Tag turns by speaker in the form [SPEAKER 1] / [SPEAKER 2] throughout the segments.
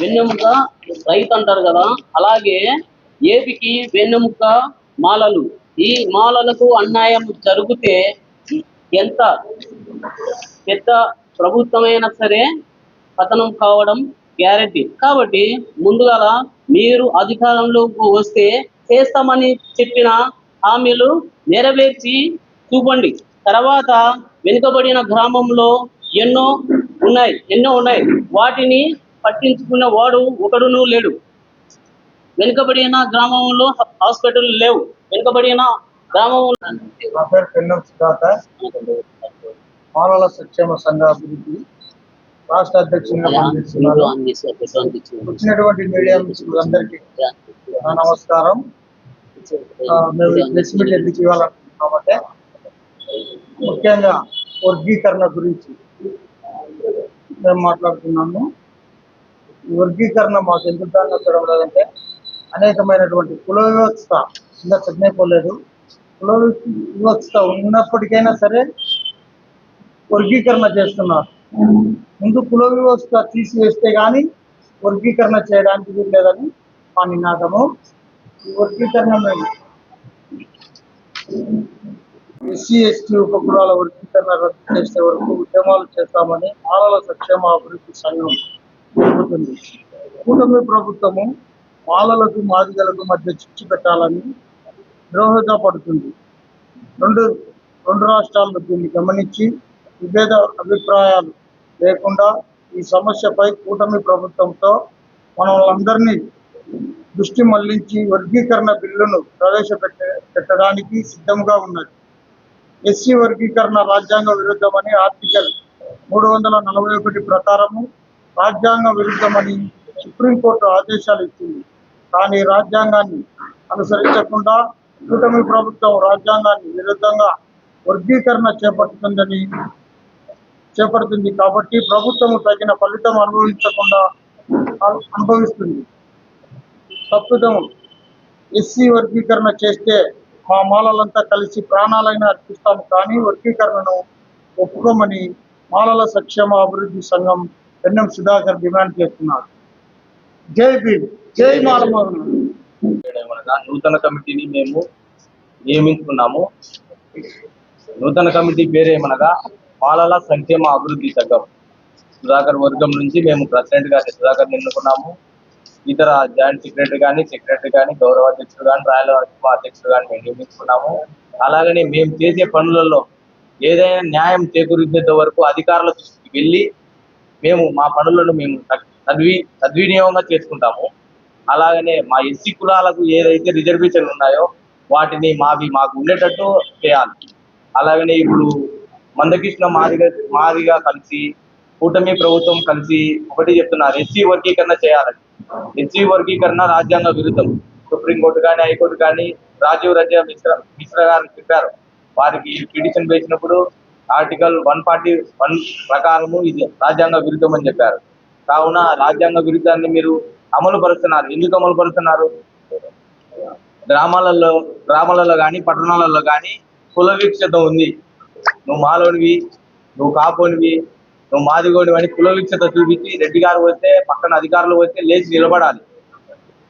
[SPEAKER 1] వెన్నెముక రైతు అంటారు కదా. అలాగే ఏపికి వెన్నెముక మాలలు. ఈ మాలలకు అన్యాయం జరిగితే ఎంత పెద్ద ప్రభుత్వమైనా సరే పతనం కావడం గ్యారంటీ. కాబట్టి ముందుగా మీరు అధికారంలోకి వస్తే చేస్తామని చెప్పిన హామీలు నెరవేర్చి చూపండి. తర్వాత వెనుకబడిన గ్రామంలో ఎన్నో ఉన్నాయి ఎన్నో ఉన్నాయి. వాటిని పట్టించుకున్న వాడు ఒకడును లేడు. వెనుకబడిన గ్రామంలో హాస్పిటల్ లేవు. వెనుకబడిన గ్రామంలో
[SPEAKER 2] పేరు పెన్నం సుధాకర్ మాలల సంక్షేమ సంఘ అభివృద్ధి. రాష్ట్ర అధ్యక్షునిగా పనిచేస్తున్నాను వచ్చినటువంటి మీడియా మిత్రులందరికీ నమస్కారం. మేము ప్రెస్ మీట్ ఎందుకు ఇవ్వాలనుకుంటున్నామంటే ముఖ్యంగా వర్గీకరణ గురించి మేము మాట్లాడుతున్నాము. ఈ వర్గీకరణ మాకు ఎందుకు దాన్ని లేదంటే అనేకమైనటువంటి కుల వ్యవస్థ ఇంకా చదివేపోలేదు కుల వ్యవస్థ ఉన్నప్పటికైనా సరే వర్గీకరణ చేస్తున్నారు. ముందు కుల వ్యవస్థ తీసివేస్తే కానీ వర్గీకరణ చేయడానికి లేదని మా నినాదము. ఈ వర్గీకరణ మేము ఎస్సీ ఎస్టీ ఉపకులాల వర్గీకరణ రద్దు చేసే వరకు ఉద్యమాలు చేస్తామని మాలల సంక్షేమ అభివృద్ధి సంఘం జరుగుతుంది కూటమి ప్రభుత్వము మాలలకు మాదిగలకు మధ్య చిచ్చు పెట్టాలని ద్రోహగా పడుతుంది. రెండు రెండు రాష్ట్రాలు దీన్ని గమనించి విభేద అభిప్రాయాలు లేకుండా ఈ సమస్యపై కూటమి ప్రభుత్వంతో మనల్ని దృష్టి మళ్ళించి వర్గీకరణ బిల్లును ప్రవేశపెట్ట పెట్టడానికి సిద్ధంగా ఉన్నది. ఎస్సీ వర్గీకరణ రాజ్యాంగ విరుద్ధమని ఆర్టికల్ మూడు వందల నలభై ఒకటి ప్రకారము రాజ్యాంగ విరుద్ధమని సుప్రీంకోర్టు ఆదేశాలు ఇచ్చింది. కానీ రాజ్యాంగాన్ని అనుసరించకుండా కూటమి ప్రభుత్వం రాజ్యాంగాన్ని విరుద్ధంగా వర్గీకరణ చేపడుతుందని చేపడుతుంది కాబట్టి ప్రభుత్వం తగిన ఫలితం అనుభవించకుండా అనుభవిస్తుంది. ప్రస్తుతం ఎస్సీ వర్గీకరణ చేస్తే మా మాలలంతా కలిసి ప్రాణాలైనా అర్పిస్తాము కానీ వర్గీకరణను ఒప్పుకోమని మాలల సంక్షేమ అభివృద్ధి సంఘం ఎన్ఎం సుధాకర్ డిమాండ్ చేస్తున్నారు. జై భీమ్ జై మాలమోహన్
[SPEAKER 3] నూతన కమిటీని మేము నియమించుకున్నాము. నూతన కమిటీ పేరు ఏమనగా సంక్షేమ అభివృద్ధి సంఘం. సుధాకర్ వర్గం నుంచి మేము ప్రెసిడెంట్ గారిని సుధాకర్ ఎన్నుకున్నాము. ఇతర జాయింట్ సెక్రటరీ కానీ సెక్రటరీ కానీ గౌరవ అధ్యక్షుడు కానీ రాయల అధ్యక్షుడు కానీ మేము నియమించుకున్నాము. అలాగనే మేము చేసే పనులలో ఏదైనా న్యాయం చేకూరించేంత వరకు అధికారుల దృష్టికి వెళ్ళి మేము మా పనులను మేము సద్- సద్వి సద్వినియోగంగా చేసుకుంటాము. అలాగనే మా ఎస్సీ కులాలకు ఏదైతే రిజర్వేషన్ ఉన్నాయో వాటిని మావి మాకు ఉండేటట్టు చేయాలి. అలాగనే ఇప్పుడు మందకృష్ణ మాదిగా మాదిగా కలిసి కూటమి ప్రభుత్వం కలిసి ఒకటి చెప్తున్నారు ఎస్సీ వర్గీకరణ చేయాలని. ఎస్సీ వర్గీకరణ రాజ్యాంగ విరుద్ధం. సుప్రీంకోర్టు కానీ హైకోర్టు కానీ రాజీవ్ రంజన్ మిశ్రా మిశ్రా గారు చెప్పారు. వారికి పిటిషన్ వేసినప్పుడు ఆర్టికల్ వన్ ఫార్టీ వన్ ప్రకారము ఇది రాజ్యాంగ విరుద్ధం అని చెప్పారు. కావున రాజ్యాంగ విరుద్ధాన్ని మీరు అమలు పరుస్తున్నారు. ఎందుకు అమలు పరుస్తున్నారు? గ్రామాలలో గ్రామాలలో కానీ పట్టణాలలో కానీ కుల వీక్షత ఉంది. నువ్వు మాలోనివి నువ్వు కాపోనివి నువ్వు మాదిగోనివి అని కుల వీక్షత చూపించి రెడ్డి గారు వస్తే పక్కన అధికారులు వస్తే లేచి నిలబడాలి.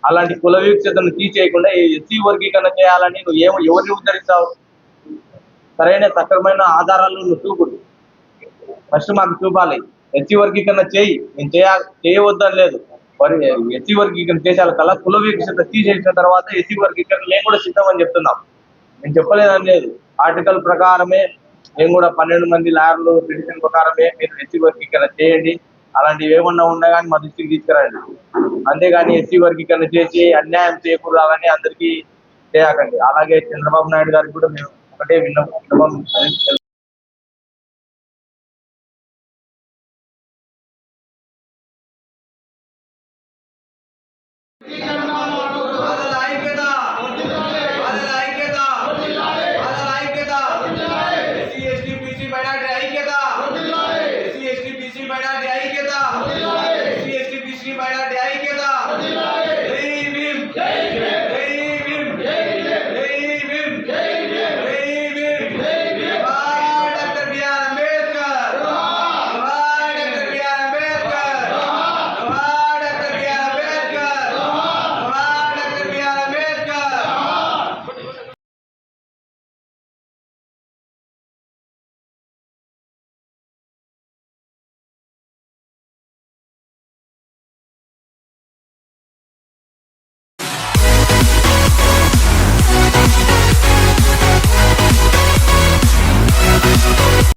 [SPEAKER 3] అలాంటి కుల వీక్షతను తీసేయకుండా ఎస్సీ వర్గీకరణ చేయాలని నువ్వు ఏమో ఎవరిని ఉద్ధరిస్తావు? సరైన సక్రమైన ఆధారాలు నువ్వు చూపుడు ఫస్ట్ మాకు చూపాలి. ఎస్సీ వర్గీకరణ చేయి. నేను చేయ చేయవద్దని లేదు. మరి ఎస్సీ వర్గీకరణ చేసాల కల్లా కుల వీక్షత తీసేసిన తర్వాత ఎస్సీ వర్గీకరణ మేము కూడా సిద్ధమని చెప్తున్నాం. నేను చెప్పలేదని లేదు. ఆర్టికల్ ప్రకారమే మేము కూడా పన్నెండు మంది లాయర్లు పిటిషన్ ప్రకారమే మీరు ఎస్సీ వర్గీకరణ చేయండి. అలాంటివి ఏమన్నా ఉన్నా కానీ మా దృష్టికి తీసుకురండి. అంతేగాని ఎస్సీ వర్గీకరణ చేసి అన్యాయం చేయకూడదు చేయకూడదని అందరికీ చేయకండి. అలాగే చంద్రబాబు నాయుడు గారికి కూడా మేము ఒకటే విన్న. విన్నపం